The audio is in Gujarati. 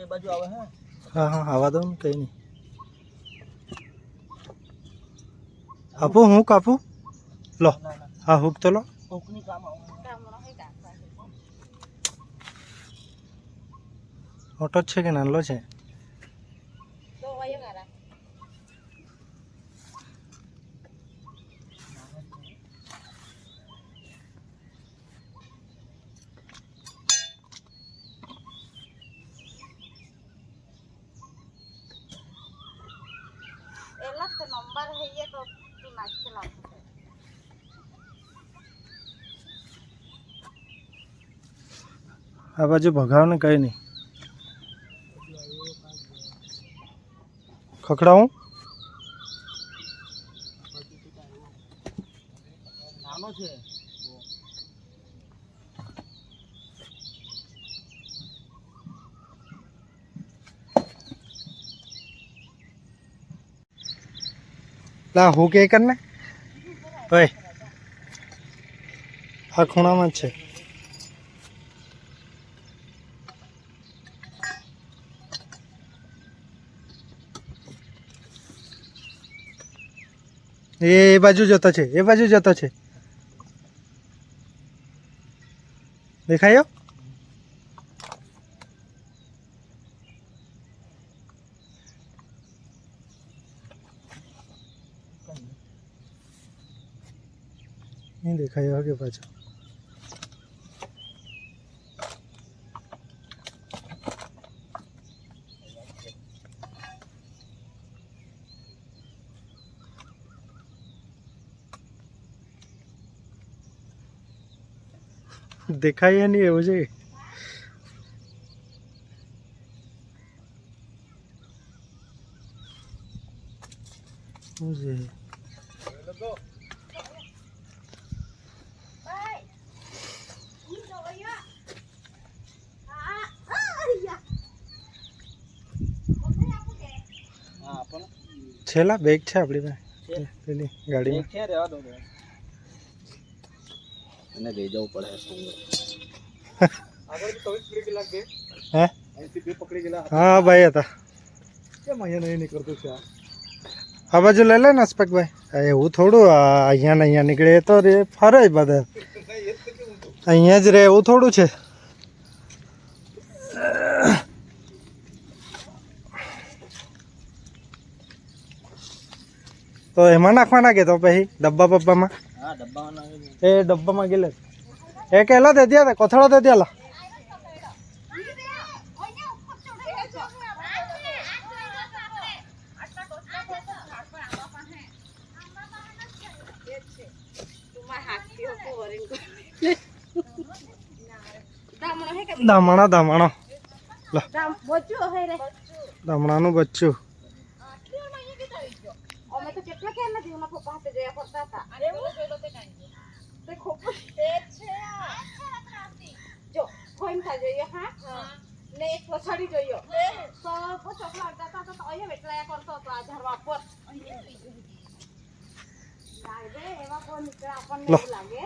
એ બાજુ આવે હે? હા હા આવા દો ને કંઈ નહીં. આપું હું કાપું? લો. ના ના. હા હુક તો લો. કોકની કામ આવે. મોટો જ છે કે નાનલો છે? से नंबर है ये तो दिमाग આ બાજુ ભગાવને કંઈ નહીં. ખખડાવું? લા, હું કે કર ને ઓય. આ ખૂણામાં જ છે. એ બાજુ જતો છે, એ બાજુ જતો છે. દેખાયો નહીં દેખાયો કે પાછો દેખાય નહીં એવું છે શું છે છેલ્લા બેગ છે આપણી પાસે. પેલી ગાડીમાં. છે રહેવા દો લઈ જવું પડે આગળ ચોવીસ પકડી ગયેલા બે હે? અહીંથી બે પકડી ગયેલા હા ભાઈ હતા. કેમ અહીંયા નહીં નીકળતું છે આ? બાજુ લઈ લે ને આ એવું થોડું અહીંયા ને અહીંયા નીકળે એ તો રે ફરે બધા. અહીંયા જ રહે એવું થોડું છે. તો એમાં નાખવાના કે તો પછી ડબ્બા બબ્બામાં? એ ડબ્બામાં ગેલે. એ કેલા દે દિયા કોથળો દે દિયાલા દામણા દામણા દામણાનું બચ્ચું. અમે તો કેટલા કે નથી? ઉના પપ્પા હાથે જોયા કરતા હતા. તે ખૂબ જો કોઈમ થા જોઈએ હા? ને એક પછાડી જોયો તો કો ચોકલા અડતા હતા તો અહીંયા વેટલાયા કરતો હતો આ ઝાડવા પર. લાગે એવા કોઈ નીકળે આપણને લો. એવું લાગે.